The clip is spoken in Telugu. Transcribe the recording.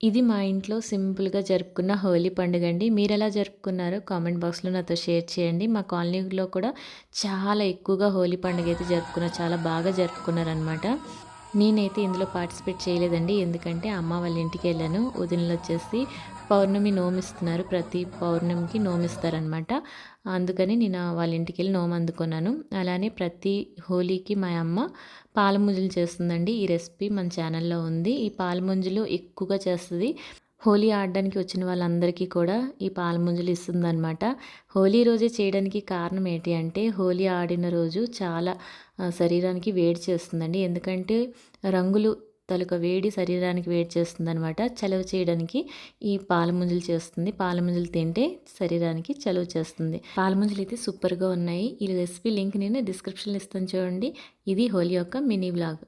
ఇది మా ఇంట్లో సింపుల్గా జరుపుకున్న హోలీ పండుగ అండి. మీరు ఎలా జరుపుకున్నారో కామెంట్ బాక్స్లో నాతో షేర్ చేయండి. మా కాలనీలో కూడా చాలా ఎక్కువగా హోలీ పండుగ అయితే జరుపుకున్నారు చాలా బాగా జరుపుకున్నారనమాట నేనైతే ఇందులో పార్టిసిపేట్ చేయలేదండి. ఎందుకంటే అమ్మ వాళ్ళ ఇంటికి వెళ్ళాను. ఉదయంలో వచ్చేసి పౌర్ణమి నోమిస్తున్నారు. ప్రతి పౌర్ణమికి నోమిస్తారనమాట అందుకని నేను వాళ్ళ ఇంటికి వెళ్ళి నోము అందుకున్నాను. అలానే ప్రతి హోలీకి మా అమ్మ పాలముంజులు చేస్తుందండి. ఈ రెసిపీ మన ఛానల్లో ఉంది. ఈ పాలముంజులు ఎక్కువగా చేస్తుంది హోలీ ఆడడానికి వచ్చిన వాళ్ళందరికీ కూడా ఈ పాలముంజలు ఇస్తుందన్నమాట. హోలీ రోజే చేయడానికి కారణం ఏంటి అంటే హోలీ ఆడిన రోజు చాలా శరీరానికి వేడి చేస్తుందండి. ఎందుకంటే రంగులు తలక వేడి శరీరానికి వేడి చేస్తుంది అనమాట చలవ చేయడానికి ఈ పాలముంజలు చేస్తుంది. పాలముంజలు తింటే శరీరానికి చలవ చేస్తుంది. పాలముంజలు అయితే సూపర్గా ఉన్నాయి. ఈ రెసిపీ లింక్ నేను డిస్క్రిప్షన్లో ఇస్తాను చూడండి. ఇది హోలీ యొక్క మినీ బ్లాగ్